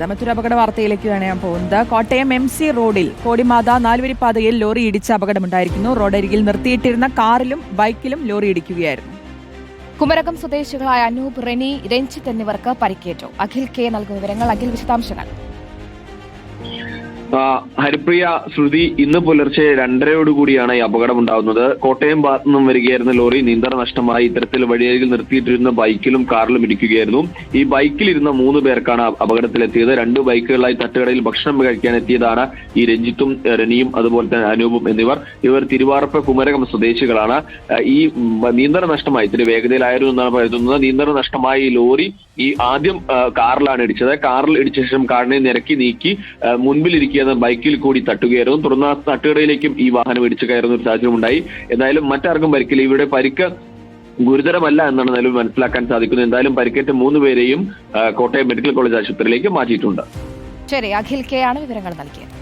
മറ്റൊരു അപകട വാർത്തയിലേക്ക് വാർത്തയിലേക്കാണ് ഞാൻ പോകുന്നത്. കോട്ടയം എം സി റോഡിൽ കോടിമാത നാലുവരിപ്പാതയിൽ ലോറി ഇടിച്ച അപകടമുണ്ടായിരിക്കുന്നു. റോഡരികിൽ നിർത്തിയിട്ടിരുന്ന കാറിലും ബൈക്കിലും ലോറി ഇടിക്കുകയായിരുന്നു. കുമരകം സ്വദേശികളായ അനൂപ് റെനി രഞ്ജിത്ത് എന്നിവർക്ക് പരിക്കേറ്റു. അഖിൽ കെ നൽകുന്ന വിവരങ്ങൾ അഖിൽ വിശദാംശങ്ങൾ. ഹരിപ്രിയ ശ്രുതി ഇന്ന് പുലർച്ചെ രണ്ടരയോടുകൂടിയാണ് ഈ അപകടം ഉണ്ടാകുന്നത് കോട്ടയം ഭാഗത്തു നിന്നും വരികയായിരുന്ന ലോറി നിയന്ത്രണ നഷ്ടമായി. ഇത്തരത്തിൽ വഴിയരികിൽ നിർത്തിയിട്ടിരുന്ന ബൈക്കിലും കാറിലും ഇടിക്കുകയായിരുന്നു. ഈ ബൈക്കിലിരുന്ന മൂന്ന് പേർക്കാണ് അപകടത്തിലെത്തിയത്. രണ്ട് ബൈക്കുകളായി തട്ടുകടയിൽ ഭക്ഷണം കഴിക്കാൻ എത്തിയതാണ് ഈ രഞ്ജിത്തും രനിയും അതുപോലെ തന്നെ അനൂപും എന്നിവർ. ഇവർ തിരുവാറപ്പ് കുമരകം സ്വദേശികളാണ്. ഈ നിയന്ത്രണ നഷ്ടമായി. ഇത്തിരി വേഗതയിലായിരുന്നു എന്നാണ് കരുതുന്നത്. നിയന്ത്രണ നഷ്ടമായി ലോറി ഈ ആദ്യം കാറിലാണ് ഇടിച്ചത്. കാറിൽ ഇടിച്ച ശേഷം കാറിനെ നിരക്കി നീക്കി ആ, മുൻപിലിരിക്കുന്ന ബൈക്കിൽ കൂടി തട്ടുകയായിരുന്നു. തുടർന്ന് ആ തട്ടുകടയിലേക്കും ഈ വാഹനം ഇടിച്ചു കയറുന്ന ഒരു സാഹചര്യം ഉണ്ടായി എന്തായാലും മറ്റാർക്കും പരിക്കില്ല. ഇവിടെ പരിക്ക് ഗുരുതരമല്ല എന്നാണ് നിലവിൽ മനസ്സിലാക്കാൻ സാധിക്കുന്നത്. എന്തായാലും പരിക്കേറ്റ മൂന്ന് പേരെയും കോട്ടയം മെഡിക്കൽ കോളേജ് ആശുപത്രിയിലേക്ക് മാറ്റിയിട്ടുണ്ട്. ശരി അഖിൽ കെ ആണ് വിവരങ്ങൾ നൽകിയത്.